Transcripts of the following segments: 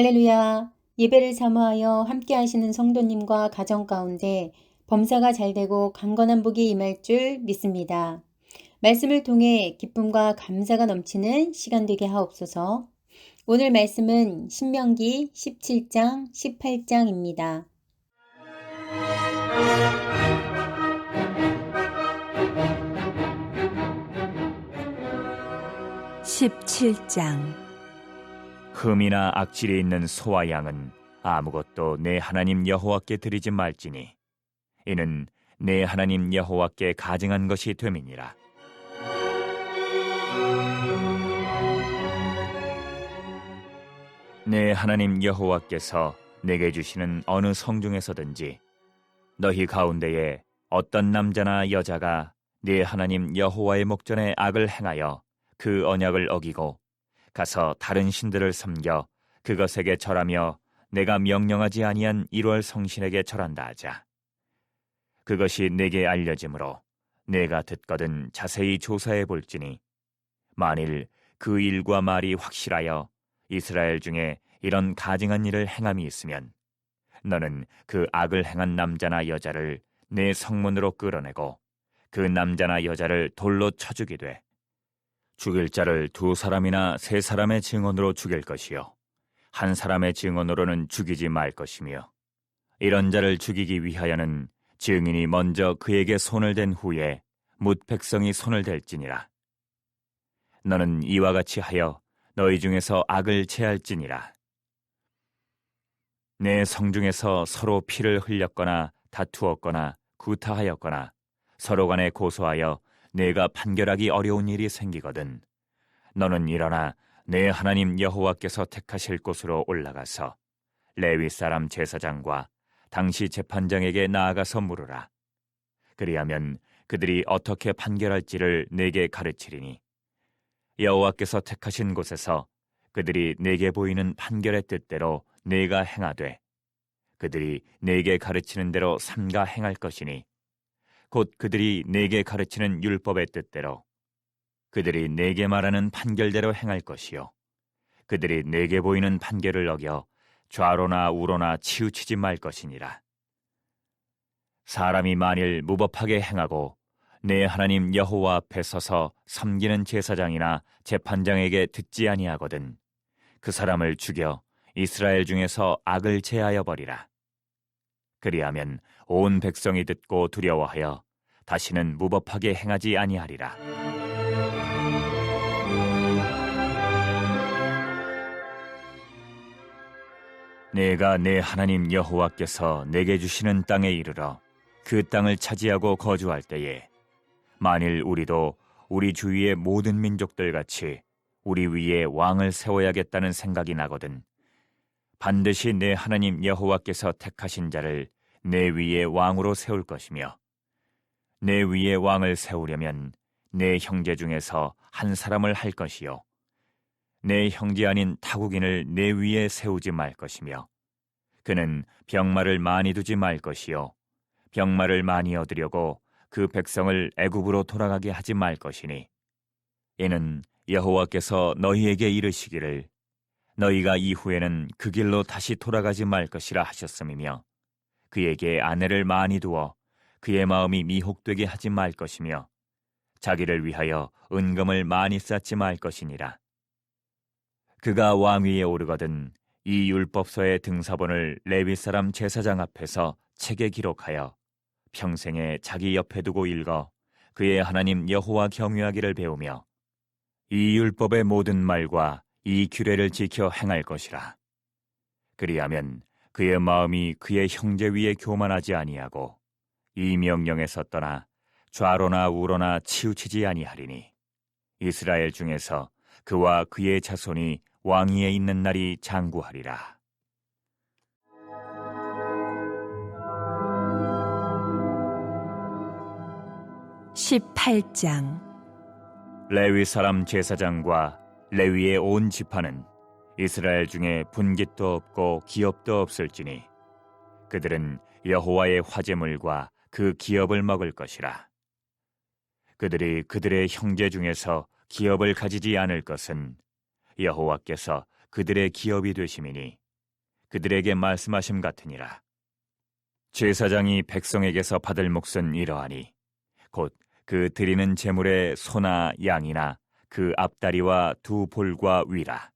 할렐루야! 예배를 사모하여 함께 하시는 성도님과 가정 가운데 범사가 잘 되고 강건한 복이 임할 줄 믿습니다. 말씀을 통해 기쁨과 감사가 넘치는 시간 되게 하옵소서. 오늘 말씀은 신명기 17장, 18장입니다. 17장 흠이나 악질이 있는 소와 양은 아무것도 내 하나님 여호와께 드리지 말지니 이는 내 하나님 여호와께 가증한 것이 됨이니라. 내 하나님 여호와께서 내게 주시는 어느 성중에서든지 너희 가운데에 어떤 남자나 여자가 네 하나님 여호와의 목전에 악을 행하여 그 언약을 어기고 가서 다른 신들을 섬겨 그것에게 절하며 내가 명령하지 아니한 1월 성신에게 절한다 하자. 그것이 내게 알려짐으로 내가 듣거든 자세히 조사해 볼지니 만일 그 일과 말이 확실하여 이스라엘 중에 이런 가증한 일을 행함이 있으면 너는 그 악을 행한 남자나 여자를 내 성문으로 끌어내고 그 남자나 여자를 돌로 쳐 죽이되 죽일 자를 두 사람이나 세 사람의 증언으로 죽일 것이요. 한 사람의 증언으로는 죽이지 말 것이며 이런 자를 죽이기 위하여는 증인이 먼저 그에게 손을 댄 후에 묻 백성이 손을 댈지니라. 너는 이와 같이 하여 너희 중에서 악을 제할지니라. 내 성중에서 서로 피를 흘렸거나 다투었거나 구타하였거나 서로 간에 고소하여 내가 판결하기 어려운 일이 생기거든. 너는 일어나 내 하나님 여호와께서 택하실 곳으로 올라가서 레위 사람 제사장과 당시 재판장에게 나아가서 물으라. 그리하면 그들이 어떻게 판결할지를 내게 가르치리니 여호와께서 택하신 곳에서 그들이 내게 보이는 판결의 뜻대로 내가 행하되 그들이 내게 가르치는 대로 삼가 행할 것이니 곧 그들이 내게 가르치는 율법의 뜻대로 그들이 내게 말하는 판결대로 행할 것이요. 그들이 내게 보이는 판결을 어겨 좌로나 우로나 치우치지 말 것이니라. 사람이 만일 무법하게 행하고 내 하나님 여호와 앞에 서서 섬기는 제사장이나 재판장에게 듣지 아니하거든 그 사람을 죽여 이스라엘 중에서 악을 제하여 버리라. 그리하면 온 백성이 듣고 두려워하여 다시는 무법하게 행하지 아니하리라. 내가 내 하나님 여호와께서 내게 주시는 땅에 이르러 그 땅을 차지하고 거주할 때에 만일 우리도 우리 주위의 모든 민족들 같이 우리 위에 왕을 세워야겠다는 생각이 나거든 반드시 내 하나님 여호와께서 택하신 자를 내 위에 왕으로 세울 것이며 내 위에 왕을 세우려면 내 형제 중에서 한 사람을 할 것이요 내 형제 아닌 타국인을 내 위에 세우지 말 것이며 그는 병마를 많이 두지 말 것이요 병마를 많이 얻으려고 그 백성을 애굽으로 돌아가게 하지 말 것이니 이는 여호와께서 너희에게 이르시기를 너희가 이후에는 그 길로 다시 돌아가지 말 것이라 하셨음이며 그에게 아내를 많이 두어 그의 마음이 미혹되게 하지 말 것이며 자기를 위하여 은금을 많이 쌓지 말 것이니라. 그가 왕위에 오르거든 이 율법서의 등사본을 레위 사람 제사장 앞에서 책에 기록하여 평생에 자기 옆에 두고 읽어 그의 하나님 여호와 경유하기를 배우며 이 율법의 모든 말과 이 규례를 지켜 행할 것이라. 그리하면 그의 마음이 그의 형제 위에 교만하지 아니하고 이 명령에서 떠나 좌로나 우로나 치우치지 아니하리니 이스라엘 중에서 그와 그의 자손이 왕위에 있는 날이 장구하리라. 십팔장 레위 사람 제사장과 레위의 온 지파는 이스라엘 중에 분깃도 없고 기업도 없을지니 그들은 여호와의 화제물과 그 기업을 먹을 것이라. 그들이 그들의 형제 중에서 기업을 가지지 않을 것은 여호와께서 그들의 기업이 되심이니 그들에게 말씀하심 같으니라. 제사장이 백성에게서 받을 몫은 이러하니 곧 그 드리는 제물의 소나 양이나 그 앞다리와 두 볼과 위라.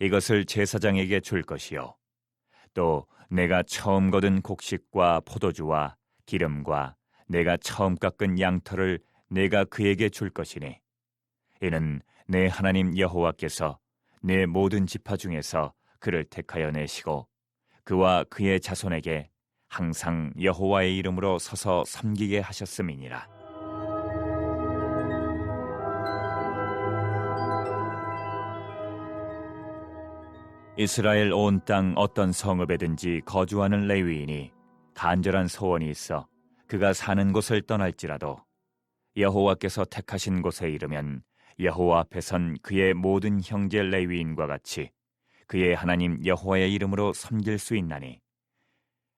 이것을 제사장에게 줄 것이요. 또 내가 처음 거둔 곡식과 포도주와 기름과 내가 처음 깎은 양털을 내가 그에게 줄 것이니 이는 내 하나님 여호와께서 내 모든 지파 중에서 그를 택하여 내시고 그와 그의 자손에게 항상 여호와의 이름으로 서서 섬기게 하셨음이니라. 이스라엘 온 땅 어떤 성읍에든지 거주하는 레위인이 간절한 소원이 있어 그가 사는 곳을 떠날지라도 여호와께서 택하신 곳에 이르면 여호와 앞에선 그의 모든 형제 레위인과 같이 그의 하나님 여호와의 이름으로 섬길 수 있나니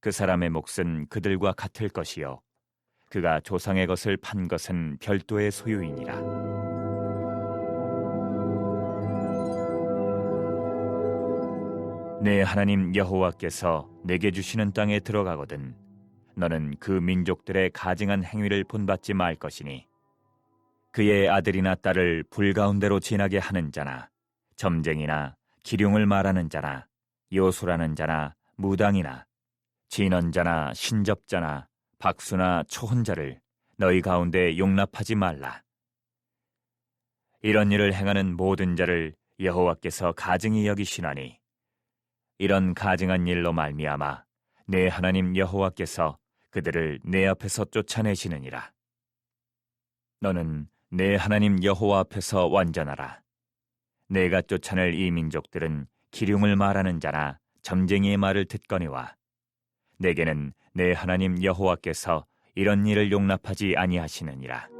그 사람의 몫은 그들과 같을 것이요 그가 조상의 것을 판 것은 별도의 소유이니라. 내 하나님 여호와께서 내게 주시는 땅에 들어가거든 너는 그 민족들의 가증한 행위를 본받지 말 것이니 그의 아들이나 딸을 불 가운데로 지나게 하는 자나 점쟁이나 기륭을 말하는 자나 요술하는 자나 무당이나 진언자나 신접자나 박수나 초혼자를 너희 가운데 용납하지 말라. 이런 일을 행하는 모든 자를 여호와께서 가증히 여기시나니 이런 가증한 일로 말미암아 내 하나님 여호와께서 그들을 내 앞에서 쫓아내시느니라. 너는 내 하나님 여호와 앞에서 완전하라. 내가 쫓아낼 이 민족들은 기륭을 말하는 자나 점쟁이의 말을 듣거니와 내게는 내 하나님 여호와께서 이런 일을 용납하지 아니하시느니라.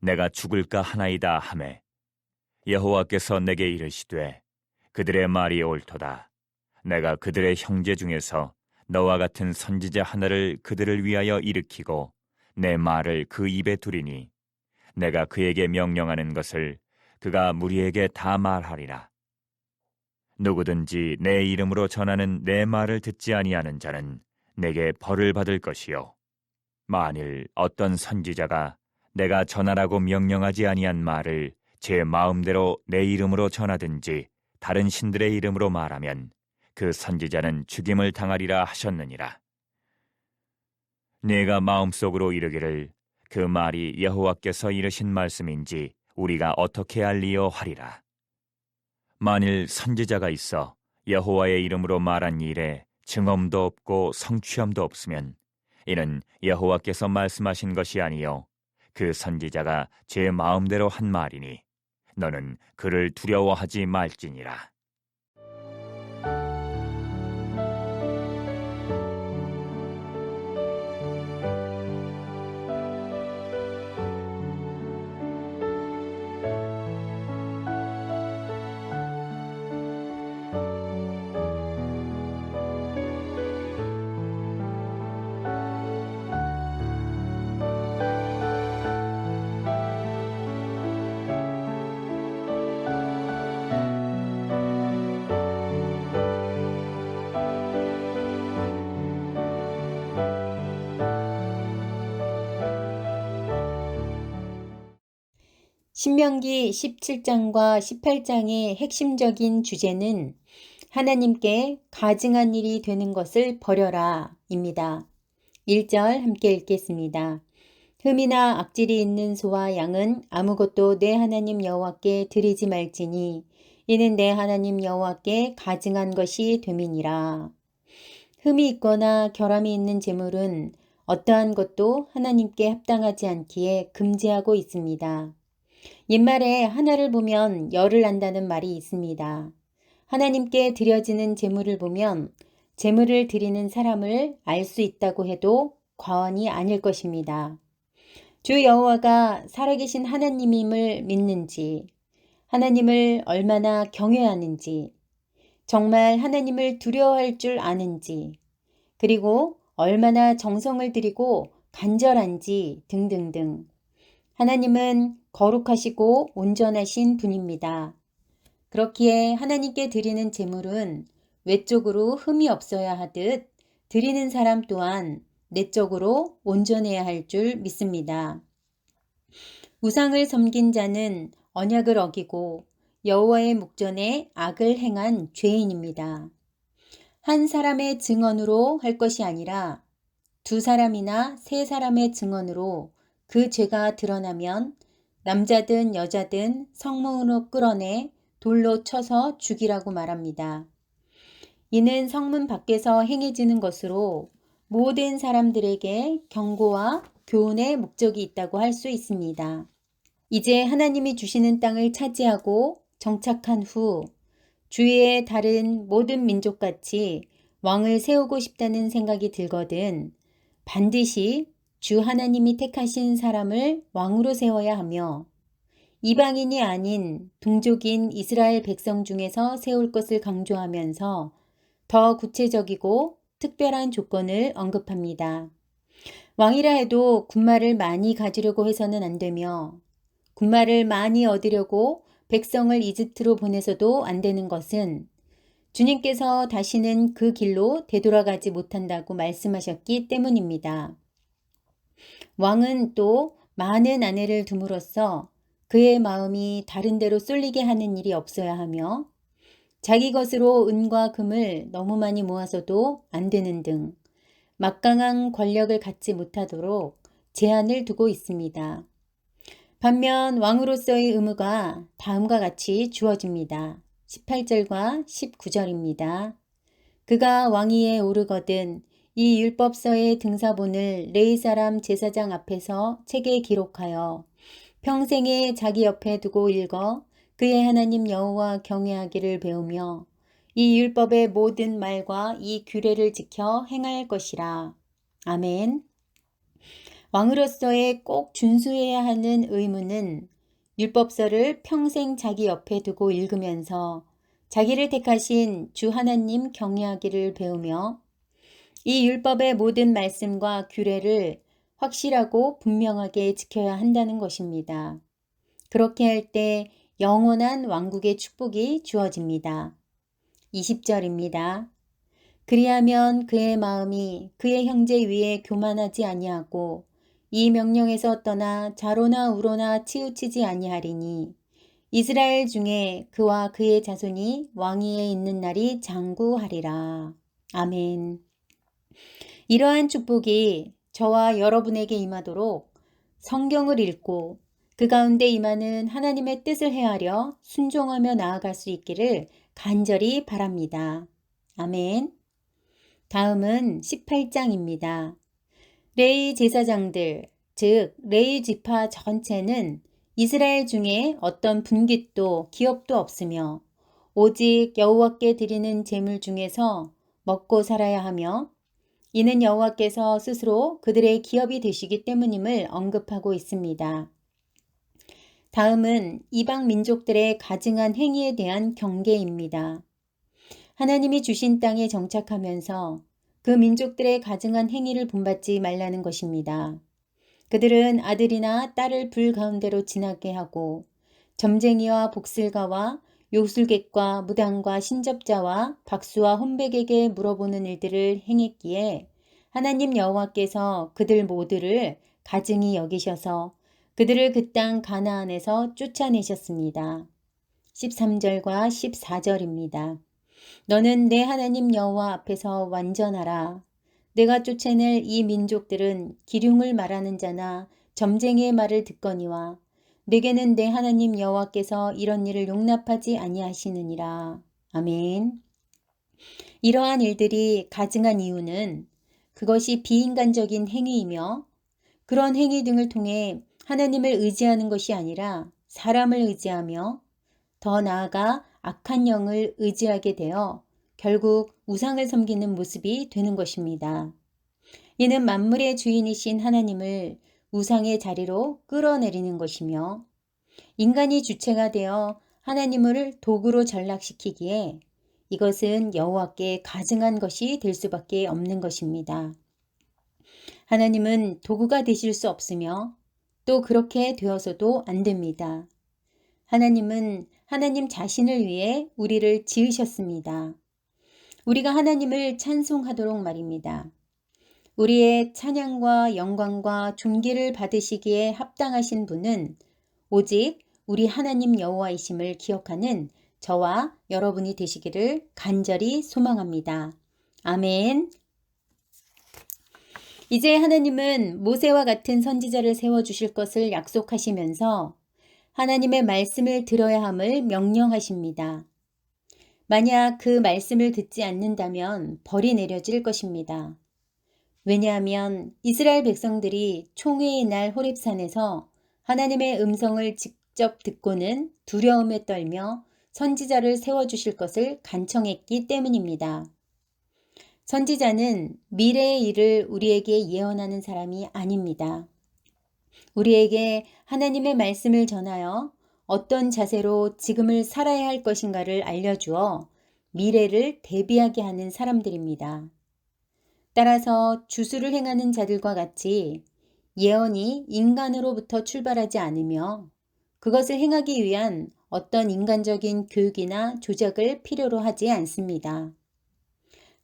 내가 죽을까 하나이다 하매 여호와께서 내게 이르시되 그들의 말이 옳도다. 내가 그들의 형제 중에서 너와 같은 선지자 하나를 그들을 위하여 일으키고 내 말을 그 입에 두리니 내가 그에게 명령하는 것을 그가 무리에게 다 말하리라. 누구든지 내 이름으로 전하는 내 말을 듣지 아니하는 자는 내게 벌을 받을 것이요. 만일 어떤 선지자가 내가 전하라고 명령하지 아니한 말을 제 마음대로 내 이름으로 전하든지 다른 신들의 이름으로 말하면 그 선지자는 죽임을 당하리라 하셨느니라. 내가 마음속으로 이르기를 그 말이 여호와께서 이르신 말씀인지 우리가 어떻게 알리요 하리라. 만일 선지자가 있어 여호와의 이름으로 말한 일에 증언도 없고 성취함도 없으면 이는 여호와께서 말씀하신 것이 아니요 그 선지자가 제 마음대로 한 말이니 너는 그를 두려워하지 말지니라. 신명기 17장과 18장의 핵심적인 주제는 하나님께 가증한 일이 되는 것을 버려라 입니다. 1절 함께 읽겠습니다. 흠이나 악질이 있는 소와 양은 아무것도 내 하나님 여호와께 드리지 말지니 이는 내 하나님 여호와께 가증한 것이 됨이니라. 흠이 있거나 결함이 있는 재물은 어떠한 것도 하나님께 합당하지 않기에 금지하고 있습니다. 옛말에 하나를 보면 열을 난다는 말이 있습니다. 하나님께 드려지는 제물을 보면 제물을 드리는 사람을 알 수 있다고 해도 과언이 아닐 것입니다. 주 여호와가 살아계신 하나님임을 믿는지, 하나님을 얼마나 경외하는지, 정말 하나님을 두려워할 줄 아는지, 그리고 얼마나 정성을 들이고 간절한지 등등등. 하나님은 거룩하시고 온전하신 분입니다. 그렇기에 하나님께 드리는 제물은 외적으로 흠이 없어야 하듯 드리는 사람 또한 내적으로 온전해야 할 줄 믿습니다. 우상을 섬긴 자는 언약을 어기고 여호와의 목전에 악을 행한 죄인입니다. 한 사람의 증언으로 할 것이 아니라 두 사람이나 세 사람의 증언으로 그 죄가 드러나면 남자든 여자든 성문으로 끌어내 돌로 쳐서 죽이라고 말합니다. 이는 성문 밖에서 행해지는 것으로 모든 사람들에게 경고와 교훈의 목적이 있다고 할 수 있습니다. 이제 하나님이 주시는 땅을 차지하고 정착한 후 주위의 다른 모든 민족같이 왕을 세우고 싶다는 생각이 들거든 반드시 주 하나님이 택하신 사람을 왕으로 세워야 하며 이방인이 아닌 동족인 이스라엘 백성 중에서 세울 것을 강조하면서 더 구체적이고 특별한 조건을 언급합니다. 왕이라 해도 군마를 많이 가지려고 해서는 안 되며 군마를 많이 얻으려고 백성을 이집트로 보내서도 안 되는 것은 주님께서 다시는 그 길로 되돌아가지 못한다고 말씀하셨기 때문입니다. 왕은 또 많은 아내를 둠으로써 그의 마음이 다른 데로 쏠리게 하는 일이 없어야 하며 자기 것으로 은과 금을 너무 많이 모아서도 안 되는 등 막강한 권력을 갖지 못하도록 제한을 두고 있습니다. 반면 왕으로서의 의무가 다음과 같이 주어집니다. 18절과 19절입니다. 그가 왕위에 오르거든 이 율법서의 등사본을 레이 사람 제사장 앞에서 책에 기록하여 평생에 자기 옆에 두고 읽어 그의 하나님 여호와 경외하기를 배우며 이 율법의 모든 말과 이 규례를 지켜 행할 것이라. 아멘. 왕으로서의 꼭 준수해야 하는 의무는 율법서를 평생 자기 옆에 두고 읽으면서 자기를 택하신 주 하나님 경외하기를 배우며 이 율법의 모든 말씀과 규례를 확실하고 분명하게 지켜야 한다는 것입니다. 그렇게 할 때 영원한 왕국의 축복이 주어집니다. 20절입니다. 그리하면 그의 마음이 그의 형제 위에 교만하지 아니하고 이 명령에서 떠나 자로나 우로나 치우치지 아니하리니 이스라엘 중에 그와 그의 자손이 왕위에 있는 날이 장구하리라. 아멘. 이러한 축복이 저와 여러분에게 임하도록 성경을 읽고 그 가운데 임하는 하나님의 뜻을 헤아려 순종하며 나아갈 수 있기를 간절히 바랍니다. 아멘. 다음은 18장입니다. 레이 제사장들, 즉 레이 지파 전체는 이스라엘 중에 어떤 분깃도 기업도 없으며 오직 여호와께 드리는 제물 중에서 먹고 살아야 하며 이는 여호와께서 스스로 그들의 기업이 되시기 때문임을 언급하고 있습니다. 다음은 이방 민족들의 가증한 행위에 대한 경계입니다. 하나님이 주신 땅에 정착하면서 그 민족들의 가증한 행위를 본받지 말라는 것입니다. 그들은 아들이나 딸을 불 가운데로 지나게 하고 점쟁이와 복슬가와 요술객과 무당과 신접자와 박수와 혼백에게 물어보는 일들을 행했기에 하나님 여호와께서 그들 모두를 가증히 여기셔서 그들을 그 땅 가나안에서 쫓아내셨습니다. 13절과 14절입니다. 너는 내 하나님 여호와 앞에서 완전하라. 내가 쫓아낼 이 민족들은 기륭을 말하는 자나 점쟁이의 말을 듣거니와 내게는 내 하나님 여호와께서 이런 일을 용납하지 아니하시느니라. 아멘. 이러한 일들이 가증한 이유는 그것이 비인간적인 행위이며 그런 행위 등을 통해 하나님을 의지하는 것이 아니라 사람을 의지하며 더 나아가 악한 영을 의지하게 되어 결국 우상을 섬기는 모습이 되는 것입니다. 이는 만물의 주인이신 하나님을 우상의 자리로 끌어내리는 것이며 인간이 주체가 되어 하나님을 도구로 전락시키기에 이것은 여호와께 가증한 것이 될 수밖에 없는 것입니다. 하나님은 도구가 되실 수 없으며 또 그렇게 되어서도 안 됩니다. 하나님은 하나님 자신을 위해 우리를 지으셨습니다. 우리가 하나님을 찬송하도록 말입니다. 우리의 찬양과 영광과 존귀를 받으시기에 합당하신 분은 오직 우리 하나님 여호와이심을 기억하는 저와 여러분이 되시기를 간절히 소망합니다. 아멘. 이제 하나님은 모세와 같은 선지자를 세워 주실 것을 약속하시면서 하나님의 말씀을 들어야 함을 명령하십니다. 만약 그 말씀을 듣지 않는다면 벌이 내려질 것입니다. 왜냐하면 이스라엘 백성들이 총회의 날 호렙산에서 하나님의 음성을 직접 듣고는 두려움에 떨며 선지자를 세워주실 것을 간청했기 때문입니다. 선지자는 미래의 일을 우리에게 예언하는 사람이 아닙니다. 우리에게 하나님의 말씀을 전하여 어떤 자세로 지금을 살아야 할 것인가를 알려주어 미래를 대비하게 하는 사람들입니다. 따라서 주수를 행하는 자들과 같이 예언이 인간으로부터 출발하지 않으며 그것을 행하기 위한 어떤 인간적인 교육이나 조작을 필요로 하지 않습니다.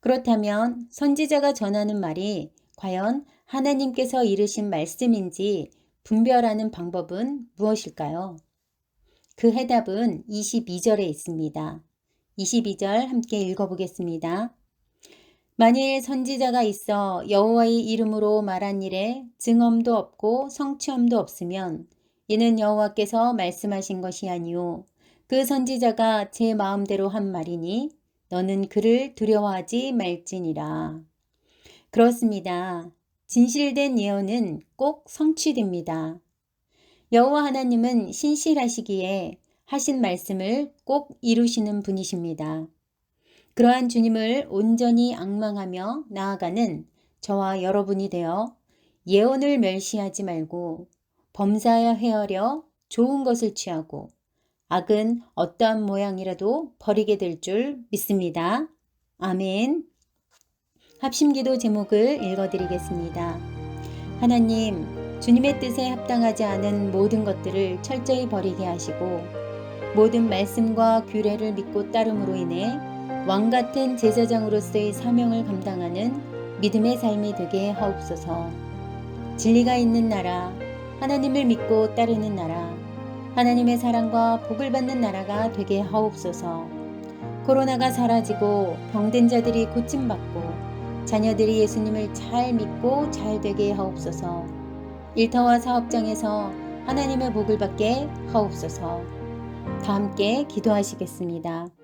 그렇다면 선지자가 전하는 말이 과연 하나님께서 이르신 말씀인지 분별하는 방법은 무엇일까요? 그 해답은 22절에 있습니다. 22절 함께 읽어보겠습니다. 만일 선지자가 있어 여호와의 이름으로 말한 일에 증언도 없고 성취함도 없으면 이는 여호와께서 말씀하신 것이 아니요 그 선지자가 제 마음대로 한 말이니 너는 그를 두려워하지 말지니라. 그렇습니다. 진실된 예언은 꼭 성취됩니다. 여호와 하나님은 신실하시기에 하신 말씀을 꼭 이루시는 분이십니다. 그러한 주님을 온전히 악망하며 나아가는 저와 여러분이 되어 예언을 멸시하지 말고 범사야 헤아려 좋은 것을 취하고 악은 어떠한 모양이라도 버리게 될 줄 믿습니다. 아멘. 합심기도 제목을 읽어드리겠습니다. 하나님, 주님의 뜻에 합당하지 않은 모든 것들을 철저히 버리게 하시고 모든 말씀과 규례를 믿고 따름으로 인해 왕 같은 제사장으로서의 사명을 감당하는 믿음의 삶이 되게 하옵소서. 진리가 있는 나라, 하나님을 믿고 따르는 나라, 하나님의 사랑과 복을 받는 나라가 되게 하옵소서. 코로나가 사라지고 병든 자들이 고침받고 자녀들이 예수님을 잘 믿고 잘 되게 하옵소서. 일터와 사업장에서 하나님의 복을 받게 하옵소서. 다 함께 기도하시겠습니다.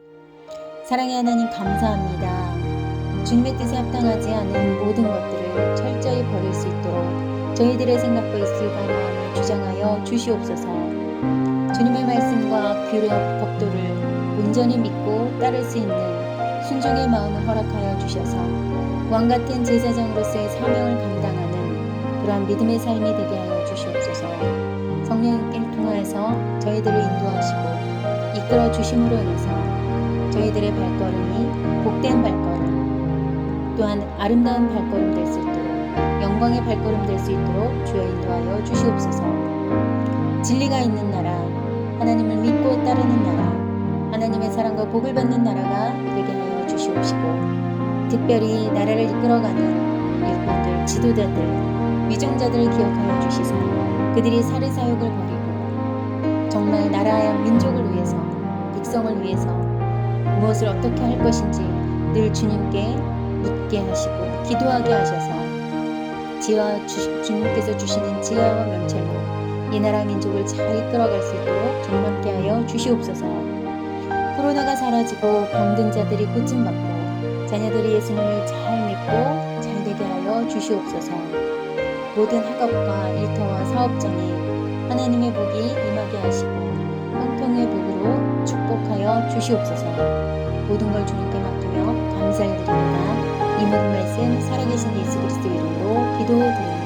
사랑의 하나님 감사합니다. 주님의 뜻에 합당하지 않은 모든 것들을 철저히 버릴 수 있도록 저희들의 생각과 입술과 마음을 주장하여 주시옵소서. 주님의 말씀과 규례와 법도를 온전히 믿고 따를 수 있는 순종의 마음을 허락하여 주셔서 왕 같은 제사장으로서의 사명을 감당하는 그러한 믿음의 삶이 되게 하여 주시옵소서. 성령님께 통하여서 저희들을 인도하시고 이끌어 주심으로 인해서 저희들의 발걸음이 복된 발걸음 또한 아름다운 발걸음 될 수 있도록 영광의 발걸음 될 수 있도록 주여 인도하여 주시옵소서. 진리가 있는 나라 하나님을 믿고 따르는 나라 하나님의 사랑과 복을 받는 나라가 되게 하여 주시옵시고 특별히 나라를 이끌어가는 일꾼들 지도자들 위정자들을 기억하여 주시사 그들이 사르사욕을 버리고 정말 나라와 민족을 위해서 백성을 위해서 무엇을 어떻게 할 것인지 늘 주님께 묻게 하시고 기도하게 하셔서 지와 주, 주님께서 주시는 지혜와 명철로 이 나라 민족을 잘 이끌어갈 수 있도록 주님께 하여 주시옵소서. 코로나가 사라지고 병든 자들이 고침받고 자녀들이 예수님을 잘 믿고 잘 되게 하여 주시옵소서. 모든 학업과 일터와 사업장에 하나님의 복이 임하게 하시고 형통의 복으로 축복하여 주시옵소서. 모든 걸 주님께 맡기며 감사를 드립니다. 이 모든 말씀 살아계신 예수 그리스도 이름으로 기도드립니다.